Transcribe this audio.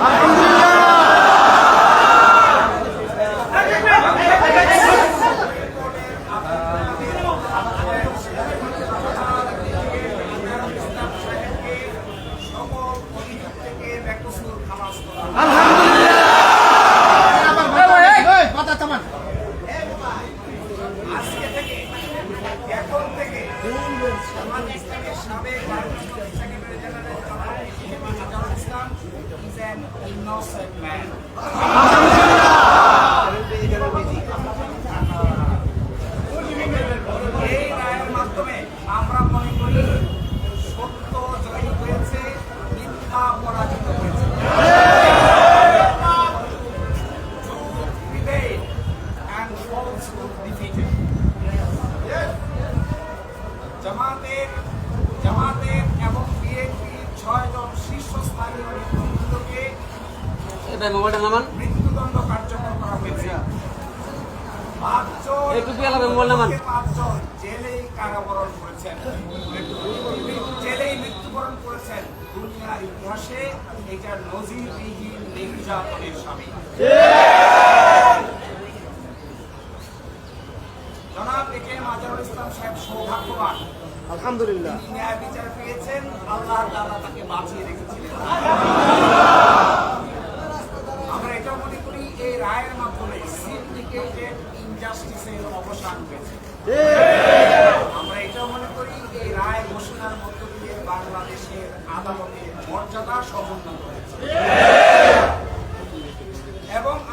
সকল পাকিস্তানের সাবেক ভারতীয় সেক্রেটারি ভাই মোবাইলটা নামান। মৃত্যুদণ্ড কার্যকর করা হয়েছে। পাঁচজন এই টুপি আলাদা মোবাইল নামান। পাঁচজন জেলেই কারাবরণ করেছেন। জেলেই মৃত্যুবরণ করেছেন দুনিয়ার ইতিহাসে এটা নজিরবিহীন নির্যাতনের স্বামী। জনাব এ মাজারুল ইসলাম সাহেব সৌভাগ্যবান। আলহামদুলিল্লাহ। ন্যায় বিচার পেয়েছেন আল্লাহ তাকে বাঁচিয়ে রেখেছিলেন। মাধ্যমে সিন্ডিকেটেড ইনজাস্টিসের অবসান হয়েছে। আমরা এটাও মনে করি, এই রায় ঘোষণার মধ্য দিয়ে বাংলাদেশের আদালতের মর্যাদা সমুন্নত হয়েছে।